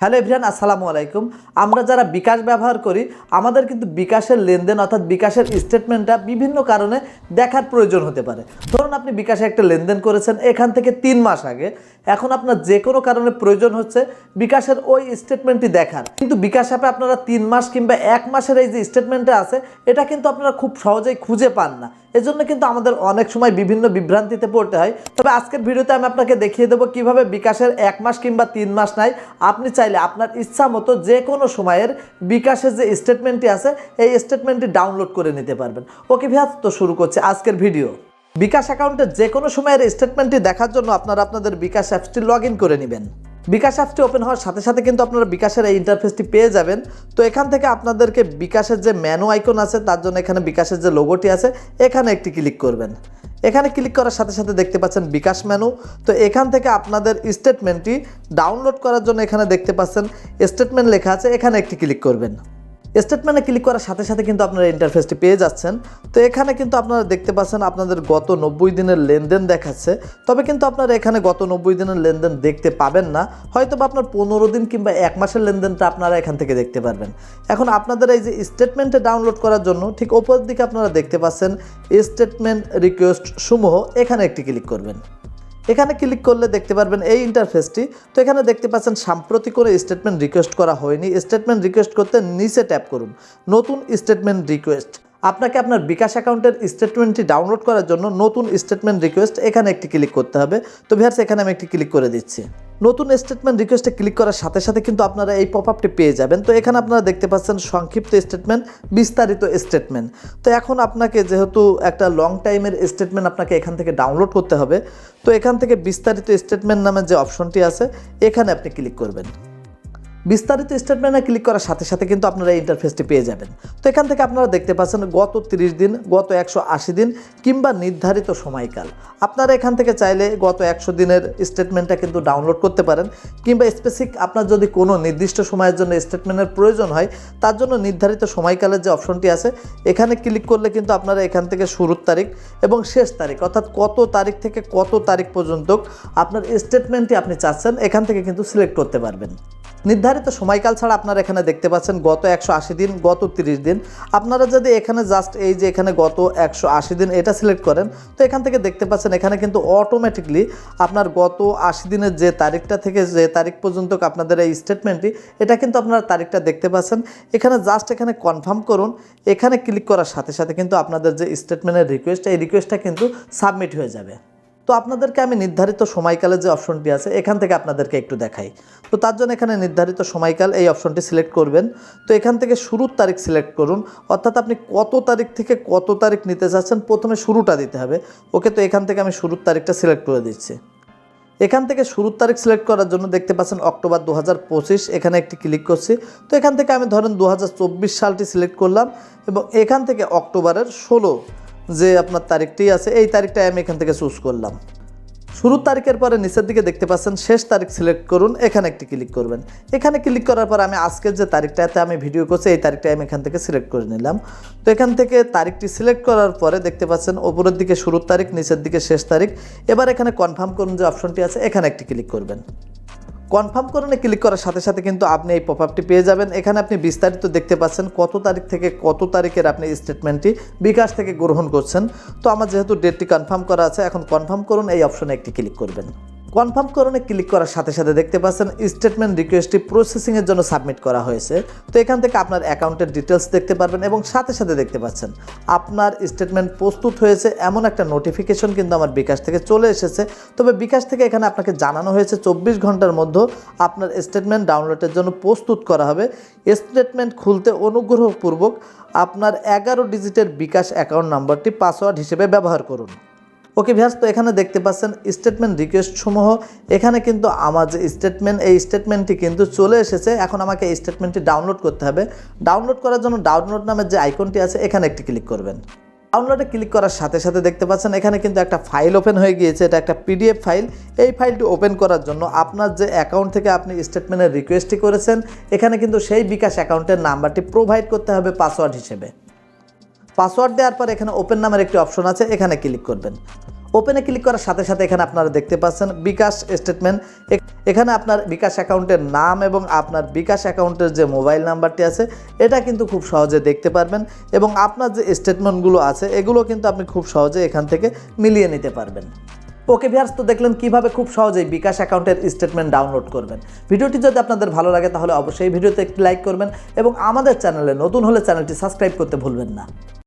Hello everyone আসসালামু আলাইকুম। আমরা যারা বিকাশ ব্যবহার করি, আমাদের কিন্তু বিকাশের লেনদেন অর্থাৎ বিকাশের স্টেটমেন্টটা বিভিন্ন কারণে দেখার প্রয়োজন হতে পারে। ধরুন আপনি বিকাশে একটা লেনদেন করেছেন, এখান থেকে তিন মাস আগে। এখন আপনার যে কোনো কারণে প্রয়োজন হচ্ছে বিকাশের ওই স্টেটমেন্টটি দেখার। কিন্তু বিকাশ অ্যাপে আপনারা তিন মাস কিংবা এক মাসের এই যে স্টেটমেন্টটা আছে, এটা কিন্তু আপনারা খুব সহজেই খুঁজে পান না। এজন্য কিন্তু আমাদের অনেক সময় বিভিন্ন বিভ্রান্তিতে পড়তে হয়। তবে আজকের ভিডিওতে আমি আপনাকে দেখিয়ে দেবো কীভাবে বিকাশের এক মাস কিংবা তিন মাস নাই, আপনি চাইলে আপনার ইচ্ছা মতো যে কোনো সময়ের বিকাশের যে স্টেটমেন্টটি আছে, এই স্টেটমেন্টটি ডাউনলোড করে নিতে পারবেন। ওকে ভিয়াস, তো শুরু করছে আজকের ভিডিও বিকাশ অ্যাকাউন্টের যে কোনো সময়ের স্টেটমেন্টটি দেখার জন্য আপনারা আপনাদের বিকাশ অ্যাপসটি লগ করে নেবেন। বিকাশ অ্যাপসটি ওপেন হওয়ার সাথে সাথে কিন্তু আপনারা বিকাশের এই ইন্টারফেসটি পেয়ে যাবেন। তো এখান থেকে আপনাদেরকে বিকাশের যে ম্যানু আইকন আছে, তার জন্য এখানে বিকাশের যে লোগোটি আছে, এখানে একটি ক্লিক করবেন। এখানে ক্লিক করার সাথে সাথে দেখতে পাচ্ছেন বিকাশ মেনু তো এখান থেকে আপনাদের স্টেটমেন্টটি ডাউনলোড করার জন্য এখানে দেখতে পাচ্ছেন স্টেটমেন্ট লেখা আছে, এখানে একটি ক্লিক করবেন। স্টেটমেন্টে ক্লিক করার সাথে সাথে কিন্তু আপনারা ইন্টারফেসটি পেয়ে যাচ্ছেন। তো এখানে কিন্তু আপনারা দেখতে পাচ্ছেন আপনাদের গত নব্বই দিনের লেনদেন দেখাচ্ছে। তবে কিন্তু আপনারা এখানে গত নব্বই দিনের লেনদেন দেখতে পাবেন না। হয়তো বা আপনার পনেরো দিন কিংবা এক মাসের লেনদেনটা আপনারা এখান থেকে দেখতে পারবেন। এখন আপনাদের এই যে স্টেটমেন্টে ডাউনলোড করার জন্য ঠিক ওপর দিকে আপনারা দেখতে পাচ্ছেন স্টেটমেন্ট রিকোয়েস্ট সমূহ এখানে একটি ক্লিক করবেন। এখানে ক্লিক করলে দেখতে পারবেন এই ইন্টারফেসটি তো এখানে দেখতে পাচ্ছেন সাম্প্রতিক কোনো স্টেটমেন্ট রিকোয়েস্ট করা হয়নি। স্টেটমেন্ট রিকোয়েস্ট করতে নিচে ট্যাপ করুন। নতুন স্টেটমেন্ট রিকোয়েস্ট আপনাকে আপনার বিকাশ অ্যাকাউন্টের স্টেটমেন্টটি ডাউনলোড করার জন্য নতুন স্টেটমেন্ট রিকোয়েস্ট এখানে একটি ক্লিক করতে হবে। তো ভিয়ার্স এখানে আমি একটি ক্লিক করে দিচ্ছি। নতুন স্টেটমেন্ট রিকোয়েস্টে ক্লিক করার সাথে সাথে কিন্তু আপনারা এই পপ আপটি পেয়ে যাবেন। তো এখানে আপনারা দেখতে পাচ্ছেন সংক্ষিপ্ত স্টেটমেন্ট বিস্তারিত স্টেটমেন্ট তো এখন আপনাকে যেহেতু একটা লং টাইমের স্টেটমেন্ট আপনাকে এখান থেকে ডাউনলোড করতে হবে, তো এখান থেকে বিস্তারিত স্টেটমেন্ট নামে যে অপশনটি আছে, এখানে আপনি ক্লিক করবেন। বিস্তারিত স্টেটমেন্টে ক্লিক করার সাথে সাথে কিন্তু আপনারা এই ইন্টারফেসটি পেয়ে যাবেন। তো এখান থেকে আপনারা দেখতে পাচ্ছেন গত 30 দিন, গত একশো আশি দিন কিংবা নির্ধারিত সময়কাল। আপনারা এখান থেকে চাইলে গত একশো দিনের স্টেটমেন্টটা কিন্তু ডাউনলোড করতে পারেন কিংবা স্পেসিফিক আপনার যদি কোনো নির্দিষ্ট সময়ের জন্য স্টেটমেন্টের প্রয়োজন হয়, তার জন্য নির্ধারিত সময়কালের যে অপশনটি আছে, এখানে ক্লিক করলে কিন্তু আপনারা এখান থেকে শুরুর তারিখ এবং শেষ তারিখ, অর্থাৎ কত তারিখ থেকে কত তারিখ পর্যন্ত আপনার স্টেটমেন্টটি আপনি চাচ্ছেন, এখান থেকে কিন্তু সিলেক্ট করতে পারবেন। নির্ধারিত সময়কাল ছাড়া আপনারা এখানে দেখতে পাচ্ছেন গত একশো আশি দিন, গত তিরিশ দিন। আপনারা যদি এখানে জাস্ট এই যে এখানে গত একশো আশি দিন এটা সিলেক্ট করেন, তো এখান থেকে দেখতে পাচ্ছেন এখানে কিন্তু অটোমেটিকলি আপনার গত আশি দিনের যে তারিখটা থেকে যে তারিখ পর্যন্ত আপনাদের এই স্টেটমেন্টটি এটা কিন্তু আপনারা তারিখটা দেখতে পাচ্ছেন। এখানে জাস্ট এখানে কনফার্ম করুন, এখানে ক্লিক করার সাথে সাথে কিন্তু আপনাদের যে স্টেটমেন্টের রিকোয়েস্ট এই রিকোয়েস্টটা কিন্তু সাবমিট হয়ে যাবে। তো আপনাদেরকে আমি নির্ধারিত সময়কালের যে অপশনটি আছে, এখান থেকে আপনাদেরকে একটু দেখাই। তো তার জন্য এখানে নির্ধারিত সময়কাল এই অপশনটি সিলেক্ট করবেন। তো এখান থেকে শুরুর তারিখ সিলেক্ট করুন। অর্থাৎ আপনি কত তারিখ থেকে কত তারিখ নিতে চাচ্ছেন, প্রথমে শুরুটা দিতে হবে। ওকে, তো এখান থেকে আমি শুরুর তারিখটা সিলেক্ট করে দিচ্ছি। এখান থেকে শুরুর তারিখ সিলেক্ট করার জন্য দেখতে পাচ্ছেন অক্টোবর দু হাজার পঁচিশ, এখানে একটি ক্লিক করছি। তো এখান থেকে আমি ধরেন দু সালটি সিলেক্ট করলাম এবং এখান থেকে অক্টোবরের ষোলো যে আপনার তারিখটি আছে, এই তারিখটাই আমি এখান থেকে চুজ করলাম। শুরুর তারিখের পরে নিচের দিকে দেখতে পাচ্ছেন, শেষ তারিখ সিলেক্ট করুন, এখানে একটি ক্লিক করবেন। এখানে ক্লিক করার পর আমি আজকের যে তারিখটাতে আমি ভিডিও করছি, এই তারিখটা আমি এখান থেকে সিলেক্ট করে নিলাম। তো এখান থেকে তারিখটি সিলেক্ট করার পরে দেখতে পাচ্ছেন ওপরের দিকে শুরুর তারিখ, নিচের দিকে শেষ তারিখ। এবার এখানে কনফার্ম করুন যে অপশনটি আছে, এখানে একটি ক্লিক করবেন। কনফার্ম করণে ক্লিক করার সাথে সাথে কিন্তু আপনি এই পপ আপটি পেয়ে যাবেন। এখানে আপনি বিস্তারিত দেখতে পাচ্ছেন কত তারিখ থেকে কত তারিখের আপনি স্টেটমেন্টটি বিকাশ থেকে গ্রহণ করছেন। তো আমার যেহেতু ডেটটি কনফার্ম করা আছে, এখন কনফার্ম করুন, এই অপশনে একটি ক্লিক করবেন। কনফার্ম করণে ক্লিক করার সাথে সাথে দেখতে পাচ্ছেন স্টেটমেন্ট রিকোয়েস্টটি প্রসেসিংয়ের জন্য সাবমিট করা হয়েছে। তো এখান থেকে আপনার অ্যাকাউন্টের ডিটেলস দেখতে পারবেন এবং সাথে সাথে দেখতে পাচ্ছেন আপনার স্টেটমেন্ট প্রস্তুত হয়েছে, এমন একটা নোটিফিকেশন কিন্তু আমার বিকাশ থেকে চলে এসেছে। তবে বিকাশ থেকে এখানে আপনাকে জানানো হয়েছে চব্বিশ ঘণ্টার মধ্যে আপনার স্টেটমেন্ট ডাউনলোডের জন্য প্রস্তুত করা হবে। স্টেটমেন্ট খুলতে অনুগ্রহপূর্বক আপনার এগারো ডিজিটের বিকাশ অ্যাকাউন্ট নাম্বারটি পাসওয়ার্ড হিসেবে ব্যবহার করুন। ওকে ভিয়াস তো এখানে দেখতে পাচ্ছেন স্টেটমেন্ট রিকোয়েস্ট সমূহ। এখানে কিন্তু আমার যে স্টেটমেন্ট এই স্টেটমেন্টটি কিন্তু চলে এসেছে। এখন আমাকে এই স্টেটমেন্টটি ডাউনলোড করতে হবে। ডাউনলোড করার জন্য ডাউনলোড নামের যে আইকনটি আছে, এখানে একটি ক্লিক করবেন। ডাউনলোডে ক্লিক করার সাথে সাথে দেখতে পাচ্ছেন এখানে কিন্তু একটা ফাইল ওপেন হয়ে গিয়েছে। এটা একটা পিডিএফ ফাইল এই ফাইলটি ওপেন করার জন্য আপনার যে অ্যাকাউন্ট থেকে আপনি স্টেটমেন্টের রিকোয়েস্টটি করেছেন, এখানে কিন্তু সেই বিকাশ অ্যাকাউন্টের নাম্বারটি প্রোভাইড করতে হবে পাসওয়ার্ড হিসেবে। পাসওয়ার্ড দেওয়ার পর এখানে ওপেন নামের একটি অপশন আছে, এখানে ক্লিক করবেন। ওপেনে ক্লিক করার সাথে সাথে এখানে আপনারা দেখতে পাচ্ছেন বিকাশ স্টেটমেন্ট এখানে আপনার বিকাশ অ্যাকাউন্টের নাম এবং আপনার বিকাশ অ্যাকাউন্টের যে মোবাইল নাম্বারটি আছে, এটা কিন্তু খুব সহজে দেখতে পারবেন এবং আপনার যে স্টেটমেন্টগুলো আছে, এগুলো কিন্তু আপনি খুব সহজে এখান থেকে মিলিয়ে নিতে পারবেন। ওকে ভিয়ার্স তো দেখলেন কীভাবে খুব সহজেই বিকাশ অ্যাকাউন্টের স্টেটমেন্ট ডাউনলোড করবেন। ভিডিওটি যদি আপনাদের ভালো লাগে, তাহলে অবশ্যই ভিডিওতে একটি লাইক করবেন এবং আমাদের চ্যানেলে নতুন হলে চ্যানেলটি সাবস্ক্রাইব করতে ভুলবেন না।